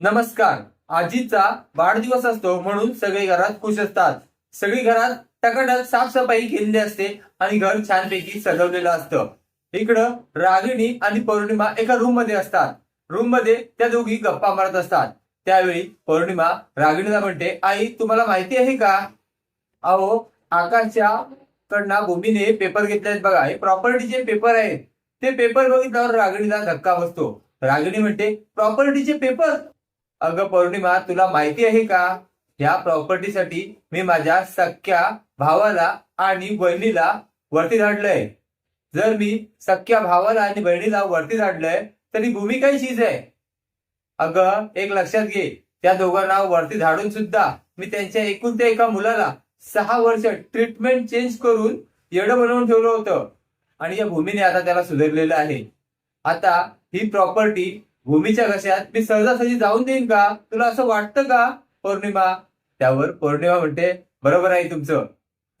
नमस्कार. आजीचा वाढदिवस असतो म्हणून सगळे घरात खुश असतात. सगळी घरात टकाटक साफसफाई केलेली असते आणि घर छानपैकी सजवलेलं असतं. इकडं रागिणी आणि पौर्णिमा एका रूममध्ये असतात. रूममध्ये त्या दोघी गप्पा मारत असतात. त्यावेळी पौर्णिमा रागिणीला म्हणते आई तुम्हाला माहिती आहे का? अहो आकाशच्या कडनं भूमीने पेपर घेतले आहेत बघा. हे प्रॉपर्टीचे पेपर आहेत. ते पेपर बघितल्यावर रागिणीला धक्का बसतो. रागिणी म्हणते प्रॉपर्टीचे पेपर अगं पौर्णिमा तुला माहिती आहे का? या प्रॉपर्टीसाठी मी माझ्या सख्या भावाला आणि बहिणीला वरती धाडलंय जर मी सख्या भावाला आणि बहिणीला वरती धाडलंय तरी भूमी काही चीज आहे. अगं एक लक्षात घे त्या दोघांना वरती धाडून सुद्धा मी त्यांच्या एकूण त्या एका मुलाला सहा वर्ष ट्रीटमेंट चेंज करून येडं बनवून ठेवलं होतं. आणि या भूमीने आता त्याला सुधारलेलं आहे. आता ही प्रॉपर्टी भूमीच्या घशात मी सहजासहजी जाऊन देईन का? तुला असं वाटतं का पौर्णिमा? त्यावर पौर्णिमा म्हणते बरोबर आहे तुमचं.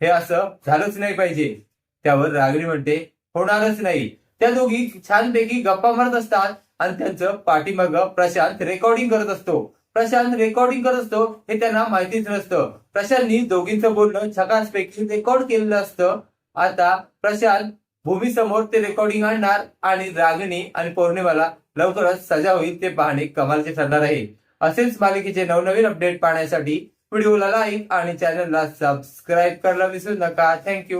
हे असं झालंच नाही पाहिजे. त्यावर रागणी म्हणते होणारच नाही. त्या दोघी छानपैकी गप्पा मारत असतात आणि त्यांचं पाठीमाग प्रशांत रेकॉर्डिंग करत असतो. प्रशांत रेकॉर्डिंग करत असतो हे त्यांना माहितीच नसतं. प्रशांतनी दोघींचं बोलणं छकासपैकी रेकॉर्ड केलेलं असतं. आता प्रशांत भूमी समोर ते रेकॉर्डिंग आणणार आणि रागिणी आणि पौर्णिमाला लवकरच सजा होईल ते पाहणे कमालचे ठरणार आहे. असेच मालिकेचे नवनवीन अपडेट पाहण्यासाठी व्हिडिओला लाईक आणि चॅनलला सबस्क्राईब करायला विसरू नका. थँक्यू